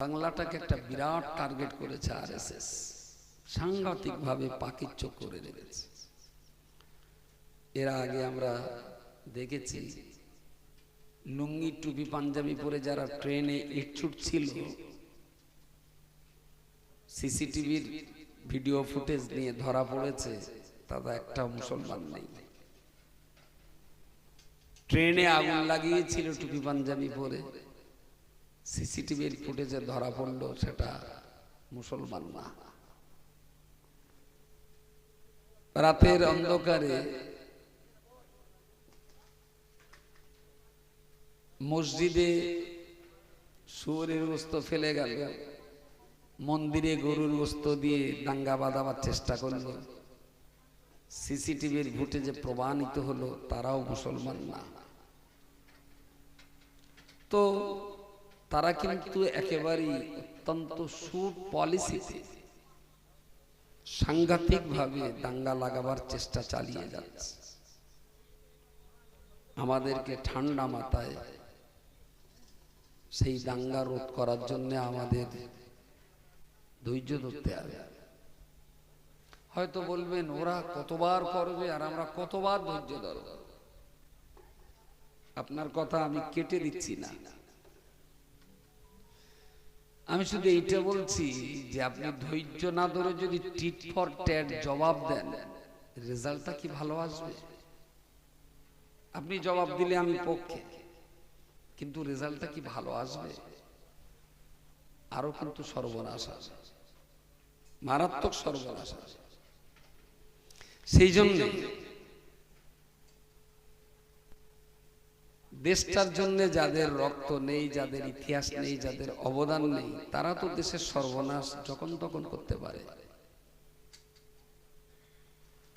বাংলাটাকে একটা বিরাট টার্গেট করেছে আর এস এস সাংঘাতিকভাবে পাকিচ্য করে রেখেছে। এর আগে আমরা দেখেছি, লুঙ্গি, টুপি, পাঞ্জাবি পরে যারা ট্রেনে ইটছুট ছিল, সিসিটিভির ভিডিও ফুটেজ নিয়ে ধরা পড়েছে, তারা একটা মুসলমান নেই। ট্রেনে আগুন লাগিয়েছিল, টুপি, পাঞ্জাবি পরে। সিসিটিভির ফুটেজে ধরা পড়ল সেটা মুসলমান না। রাতের অন্ধকারে মসজিদে শুয়োরের গোস্ত ফেলে গেল, মন্দিরে গরুর গোস্ত দিয়ে দাঙ্গা বাঁধাবার চেষ্টা করল। সিসিটিভির ফুটেজে প্রমাণিত হলো তারাও মুসলমান না। তো তারা কিন্তু একেবারেই অত্যন্ত সুট পলিসিতে সাংঘাতিকভাবে দাঙ্গা লাগাবার চেষ্টা চালিয়ে যাচ্ছে। আমাদেরকে ঠান্ডা মাথায় সেই দাঙ্গা রোধ করার জন্য আমাদের ধৈর্য ধরতে হবে। হয়তো বলবেন, ওরা কতবার করবে আর আমরা কতবার ধৈর্য ধরব? আপনার কথা আমি কেটে দিচ্ছি না। আমি শুধু এইটা বলছি যে আপনি ধৈর্য না ধরে যদি টিট ফর ট্যাট জবাব দেন, রেজাল্টটা কি ভালো আসবে? আপনি জবাব দিলে আমি পক্ষে, কিন্তু রেজাল্টটা কি ভালো আসবে? আরও কিন্তু সর্বনাশ আসবে, মারাত্মক সর্বনাশ আসবে। সেই জন্য দেশটার জন্য যাদের রক্ত নেই যাদের ইতিহাস নেই যাদের অবদান নেই তারা তো দেশের সর্বনাশ যখন তখন করতে পারে।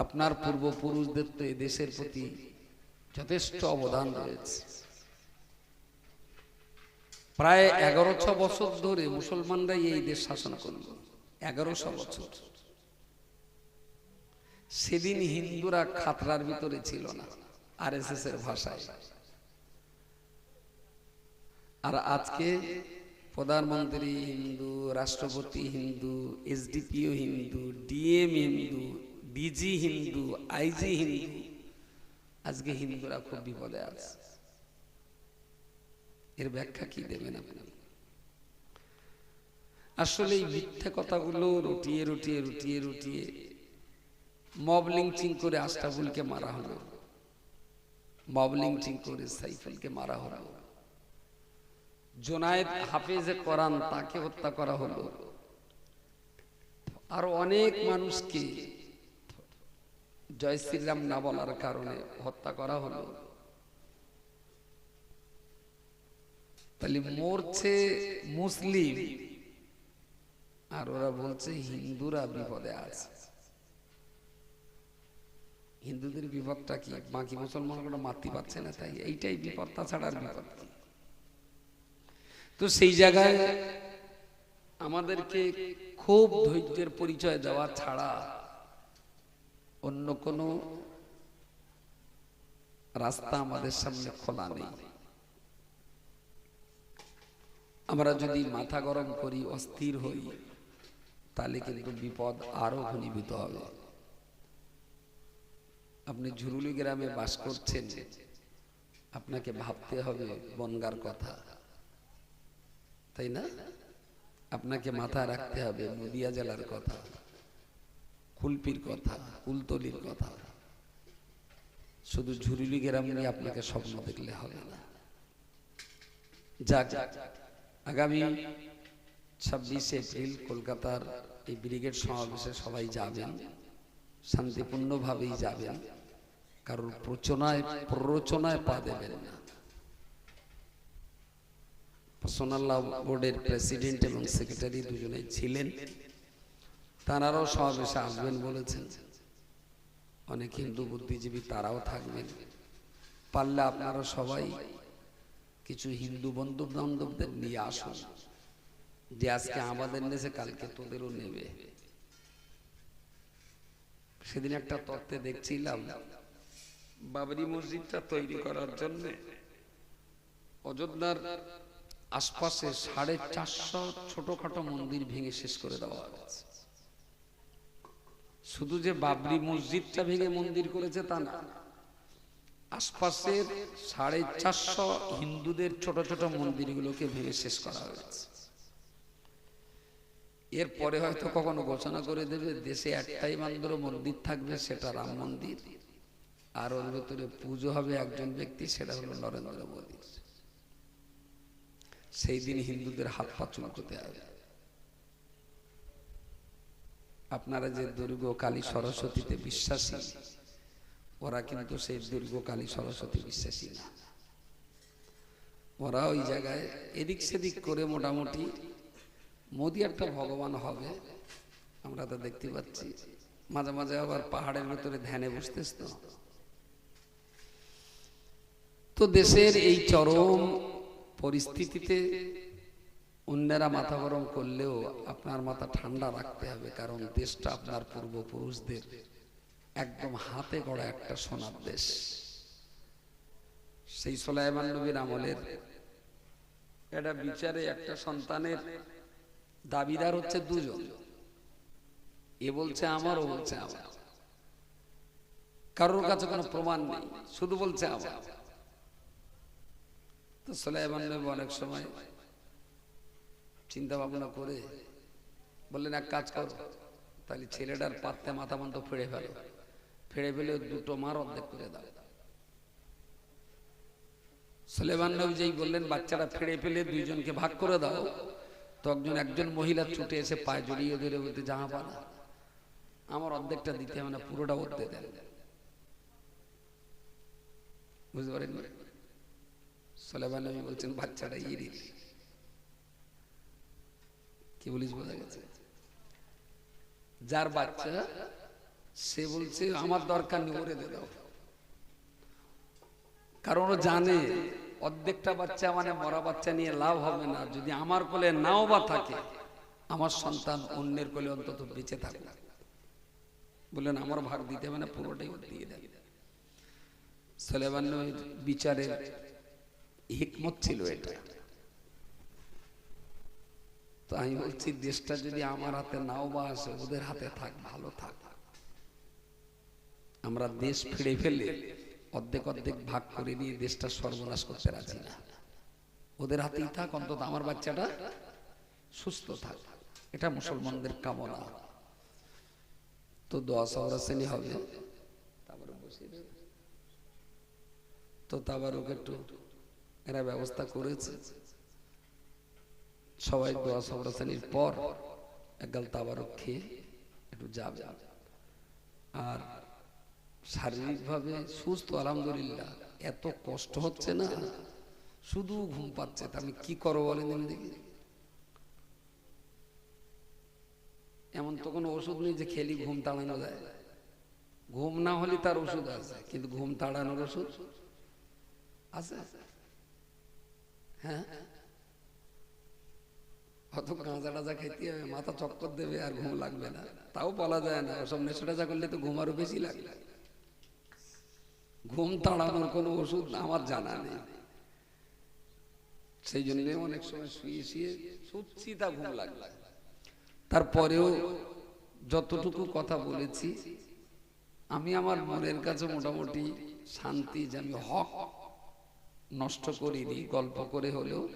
আপনার পূর্বপুরুষদের তো এই দেশের প্রতি যথেষ্ট অবদান রয়েছে। প্রায় এগারোশো বছর ধরে মুসলমানরাই এই দেশ শাসন করল। এগারোশো বছর। সেদিন হিন্দুরা খাতরার ভিতরে ছিল না আর এস এর ভাষায়। আর আজকে প্রধানমন্ত্রী হিন্দু, রাষ্ট্রপতি Hindu SDPO Hindu DM Hindu DG Hindu IG Hindu, আজকে হিন্দুরা খুব বিপদে আছে। এর ব্যাখ্যা কি দেবেন আপনি? আসলে এই মিথ্যে কথাগুলো রুটিয়ে রুটিয়ে রুটিয়ে রুটিয়ে মব লিঞ্চিং করে আস্তাবুলকে মারা হলো। মব লিঞ্চিং করে সাইফুলকে মারা হলো। জোনায়েদ হাফেজে কোরআন তাকে হত্যা করা হলো। আরও অনেক মানুষকে জয় শ্রীরাম না বলার কারণে হত্যা করা হলো। তাহলে মরছে মুসলিম, আর ওরা বলছে হিন্দুরা বিপদে আছে। হিন্দুদের বিপদটা কি? বাকি মুসলমানগুলো মারতে পারছে না তাই? এইটাই বিপদ তাছাড়ার বিপদ কি? তো সেই জায়গায় আমাদেরকে খুব ধৈর্যের পরিচয় দেওয়া ছাড়া অন্য কোনো রাস্তা আমাদের সামনে খোলা নেই। আমরা যদি মাথা গরম করি, অস্থির হই, তাহলে কিন্তু বিপদ আরও ঘনীভূত হবে। আপনি ঝুরুলি গ্রামে বাস করছেন, আপনাকে ভাবতে হবে বনগার কথা। তাই না? আপনাকে মাথায় রাখতে হবে নদিয়া জেলার কথা কুলপির কথা, কুলতলির কথা। শুধু ঝুরুলি গ্রাম নিয়ে আপনাকে স্বপ্ন দেখলে হবে না। যাক, আগামী ছাব্বিশে এপ্রিল কলকাতার এই ব্রিগেড সমাবেশে সবাই যাবেন, শান্তিপূর্ণভাবেই যাবেন। কারোর প্রচনায়, প্ররোচনায় পা দেবেন না। সোনাল্লাহ বোর্ডের প্রেসিডেন্ট এবং সেক্রেটারি দুজনেই ছিলেন। তারাও সমাবেশে আসবেন বলেছেন। অনেক হিন্দু বুদ্ধিজীবী তারাও থাকবেন। পারলে আপনারা সবাই কিছু হিন্দু বন্ধু বান্ধবদের নিয়ে আসুন। যে আজকে আমাদের নেছে কালকে তোদেরও নেবে। সেদিন একটা তত্ত্বে দেখছিলাম, বাবরি মসজিদটা তৈরি করার জন্য অযোধ্যার আশপাশে সাড়ে চারশো ছোটখাটো মন্দির ভেঙে শেষ করে দেওয়া হয়েছে। শুধু যে বাবরি মসজিদটা ভেঙে মন্দির করেছে তা না, আশপাশের সাড়ে চারশো হিন্দুদের ছোট ছোট মন্দিরগুলোকে ভেঙে শেষ করা হয়েছে। এরপরে হয়তো কখনো ঘোষণা করে দেবে, দেশে একটাই মাত্র মন্দির থাকবে, সেটা রাম মন্দির। আর ওর ভেতরে পুজো হবে একজন ব্যক্তি, সেটা হলো নরেন্দ্র মোদী। সেই দিন হিন্দুদের হাত পা চুলকোতে হবে। আপনারা যে দুর্গ কালী সরস্বতীতে বিশ্বাসী, ওরা কিন্তু সেই দুর্গ কালী সরস্বতী বিশ্বাসী না। ওরা ওই জায়গায় এদিক সেদিক করে মোটামুটি মোদি একটা ভগবান হবে, আমরা তো দেখতে পাচ্ছি। মাঝে মাঝে আবার পাহাড়ের ভেতরে ধ্যানে বসতেছ তো দেশের এই চরম পরিস্থিতিতে অন্যেরা মাথা গরম করলেও আপনার মাথা ঠান্ডা রাখতে হবে, কারণ দেশটা আপনার পূর্বপুরুষদের একদম হাতে গড়া একটা সোনার দেশ। সেই সোলাইমান নবীর আমলের এটা বিচারে একটা সন্তানের দাবিদার হচ্ছে দুজন। এ বলছে আমার ও বলছে আমার। কারোর কাছে কোনো প্রমাণ নেই, শুধু বলছে আমার। তো সোলাইমান নবী অনেক সময় চিন্তা ভাবনা করে বললেন, এক কাজ করো, তাহলে ছেলেটার পাত্তে মাথা মন্ত ফেড়ে ফেলো। ফেড়ে ফেলে দুটো মার অর্ধেক করে দাও। সোলেমান নবী যেই বললেন, বাচ্চারা ফেড়ে ফেলে দুইজনকে ভাগ করে দাও। তো একজন একজন মহিলা ছুটে এসে পায়ে জড়িয়ে ধরে বলতে, জামা পানা আমার অর্ধেকটা দিতে হবে না, পুরোটা অর্ধেক দেন। বুঝতে পারেন সোলেমান নবী বলছেন বাচ্চাটা ইয়ে কি বলিস বোঝা গেছে? যার বাচ্চা, সে বলছে, আমার দরকার নেই, ওরে দাও। কারণ জানে, অর্ধেকটা বাচ্চা মানে মরা বাচ্চা নিয়ে লাভ হবে না। যদি আমার কোলে নাও বা থাকে, আমার সন্তান অন্যের কোলে অন্তত বেঁচে থাকবে বললেন, আমার ভাগ দিতে হবে না, পুরোটাই দিয়ে দেন। সোলেমান বিচারের হিকমত ছিল এটা। তো আমি বলছি, দেশটা যদি আমার হাতে নাও বা আসে, ওদের হাতে থাক, ভালো থাক। আমরা দেশ ফিরে ফেলে অর্ধেক অর্ধেক ভাগ করে নিয়ে দেশটা সর্বনাশ করতে রাজি না। ওদের হাতেই থাক, অন্তত আমার বাচ্চাটা সুস্থ থাক। এটা মুসলমানদের কামনা। তো দোয়া সহরা শ্রেণি হবে। তো তাবারুক একটু এরা ব্যবস্থা করেছে। সবাই দোয়া সবরা শ্রেণির পর একগাল তাবারক খেয়ে একটু যাবে। আর শারীরিকভাবে সুস্থ, আলহামদুলিল্লাহ। এত কষ্ট হচ্ছে না। শুধু ঘুম পাচ্ছে। তা আমি কি করব বলেন আমি দেখি। এমন তো কোনো ওষুধ নেই যে খেলি ঘুম তাড়ানো যায়। ঘুম না হলে তার ওষুধ আছে, কিন্তু ঘুম তাড়ানোর ওষুধ আছে। হ্যাঁ? টাজা খেতে হবে, মাথা চক্কর দেবে আর ঘুম লাগবে না। তাও বলা যায় না টাজা করলে তো ঘুম বেশি ঘুম তাড়ানোর কোনো ওষুধ আমার জানা নেই। সেই জন্য অনেক সময় শুয়ে শুয়ে সত্যি তা ঘুম লাগবে। তারপরেও যতটুকু কথা বলেছি, আমি আমার মনের কাছে মোটামুটি শান্তি যে আমি হক নষ্ট করিনি, গল্প করে হলেও।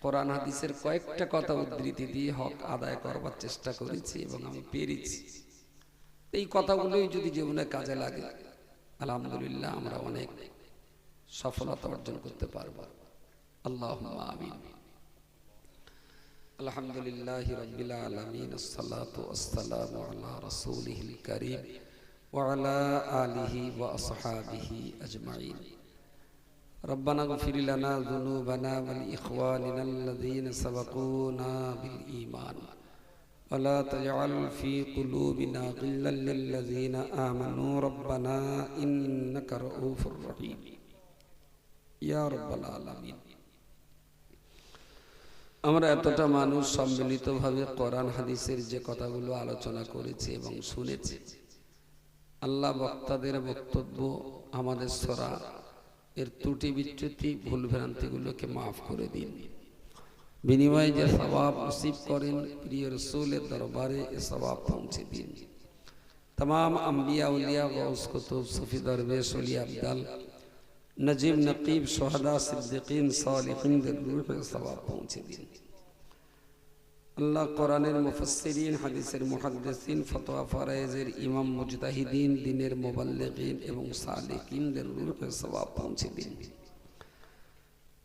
কোরআন হাদিসের কয়েকটা কথা উদ্ধৃতি দিয়ে হক আদায় করবার চেষ্টা করেছি এবং আমি পেরেছি। এই কথাগুলোই যদি জীবনে কাজে লাগে, আলহামদুলিল্লাহ আমরা অনেক সফলতা অর্জন করতে পারব। আল্লাহ আমিন। আলহামদুলিল্লাহ রবিল আলমিন আসসালাম আল্লাহ আজমাইন। ربنا اغفر لنا ذنوبنا ولإخواننا الذين سبقونا بالإيمان ولا تجعل في قلوبنا غلا للذين آمنوا ربنا إنك رؤوف رحيم يا رب العالمين আমরা এতটা মানুষ সম্মিলিতভাবে কোরআন হাদিসের যে কথাগুলো আলোচনা করেছি এবং শুনেছি আল্লাহ বক্তাদের বক্তব্য আমাদের সরা এর ত্রুটি বিচ্যুতি ভুল ভ্রান্তিগুলোকে মাফ করে দিন বিনিময়ে যে সবাব নসিব করেন প্রিয় রসুলের দরবারে এ সবাব পৌঁছে দিন तमाम अम्बिया उलिया गौस कुतुब सूफी दरवेश उली अब्दल नजीब नकीब शहदा सिद्दीकीन सालिहीन দের রূহে সওয়াব পৌঁছে দিন আল্লাহ কোরআনের মুফাসসিরিন, হাদিসের মুহাদ্দিসিন, ফতোয়া ফারায়েজের ইমাম মুজতাহিদিন, দিনের মুবাল্লিগিন এবং সালিকিনদের রূহে সওয়াব পৌঁছে দিন।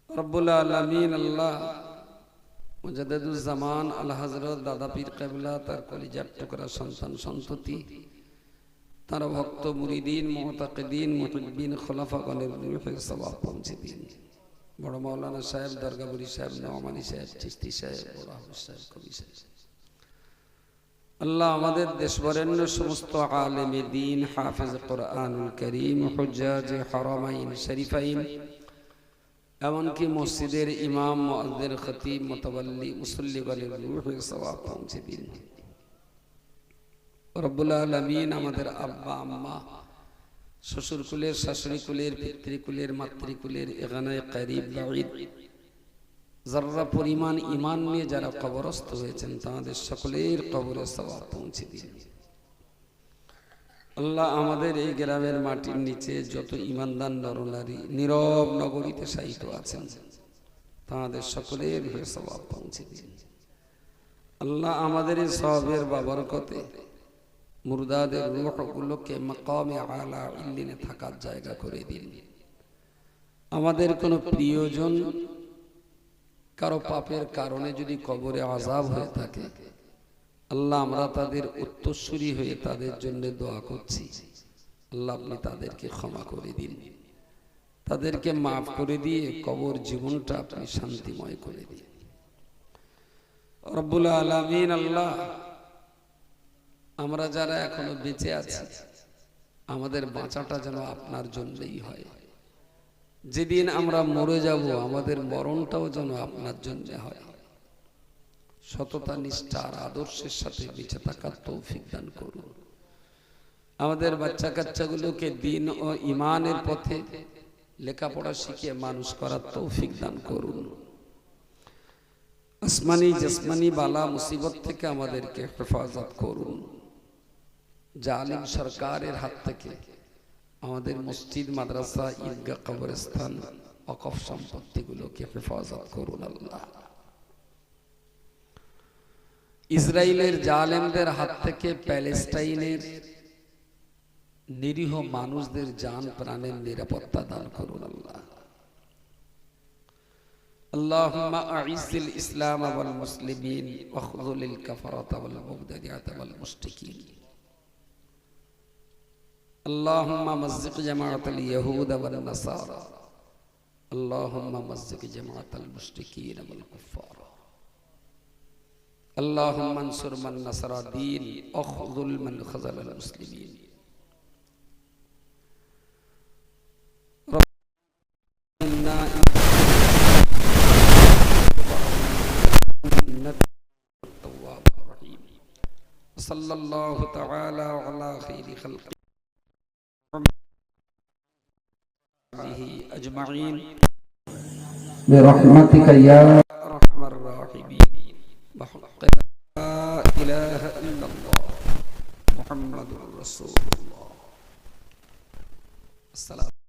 রব্বুল আলামিন আল্লাহ মুজাদ্দিদুজ্জামান আল হযরত দাদা পীর কেবলা তার কলিজার টুকরা সন্তান সন্ততি, তার ভক্ত মুরিদিন মোহতাকিদিন মুহিব্বিন খোলাফাগণের রূহে সওয়াব পৌঁছে দিন। বড় মাওলানা সাহেব দরগাবুরি সাহেব নওমানি সাহেব চিস্তি সাহেব, বড় হাফিজ সাহেব, কবি সাহেব। আল্লাহ আমাদের দেশবরেণ্য সমস্ত আলেমে দিন হাফেজ কোরআনুল করিম, হুজ্জাজ হারামাইন শরীফাইন, এমনকি মসজিদের ইমাম মুআজ্জির খতিব মুতাওয়াল্লি মুসল্লিগণের রূহে সওয়াব পৌঁছে দিন। রব্বুল আলমিন আমাদের আব্বা, আম্মা শ্বশুর কুলের শাশুড়ি কুলের পিতৃকুলের, মাতৃকুলের এখানে করিব যারা পরিমাণ ইমান নিয়ে যারা কবরস্থ হয়েছেন, তাদের সকলের কবরে সবাব পৌঁছে দিন। আল্লাহ আমাদের এই গ্রামের মাটির নিচে যত ইমানদার নরনারী নীরব নগরীতে সাহিত্য আছেন, তাদের সকলের সবাব পৌঁছে দিন। আল্লাহ আমাদের এই সবের বাবরকতে মুর্দাদের রুহগুলোকে মাকামে আলা ইল্লিনে থাকার জায়গা করে দিন। আমাদের কোনো প্রিয়জন কারও পাপের কারণে যদি কবরে আজাব হয়ে থাকে, আল্লাহ আমরা তাদের উত্তরসূরি হয়ে তাদের জন্য দোয়া করছি। আল্লাহ আপনি তাদেরকে ক্ষমা করে দিন। তাদেরকে মাফ করে দিয়ে কবর জীবনটা আপনি শান্তিময় করে দিন। রব্বুল আলমিন আল্লাহ আমরা যারা এখনও বেঁচে আছি, আমাদের বাঁচাটা যেন আপনার জন্যই হয়। যেদিন আমরা মরে যাব, আমাদের মরণটাও যেন আপনার জন্য হয়। সততা নিষ্ঠার আদর্শের সাথে বেঁচে থাকার তৌফিক দান করুন। আমাদের বাচ্চা কাচ্চাগুলোকে দিন ও ইমানের পথে লেখাপড়া শিখিয়ে মানুষ করার তৌফিক দান করুন। আসমানি জসমানি বালা মুসিবত থেকে আমাদেরকে হেফাজত করুন। জালিম সরকারের হাত থেকে আমাদের মসজিদ মাদ্রাসা ঈদগাহ কবরস্থান অকফ সম্পত্তিগুলোকে হেফাজত করুন আল্লাহ ইসরায়েলের জালেমদের হাত থেকে প্যালেস্টাইনের নিরীহ মানুষদের জান প্রাণের নিরাপত্তা দান করুন আল্লাহ اللهم أعز الإسلام والمسلمين واخذل الكفرة والمبتدعة والمشركين اللهم مزق جماعة اليهود والنصارى. اللهم مزق جماعة المشركين والكفار. اللهم انصر من نصر الدين اخذل من خذل المسلمين. صلى الله تعالى على خير خلقه. أجمعين. برحمتك يا أرحم الراحمين. بحق لا إله إلا الله محمد رسول الله. السلام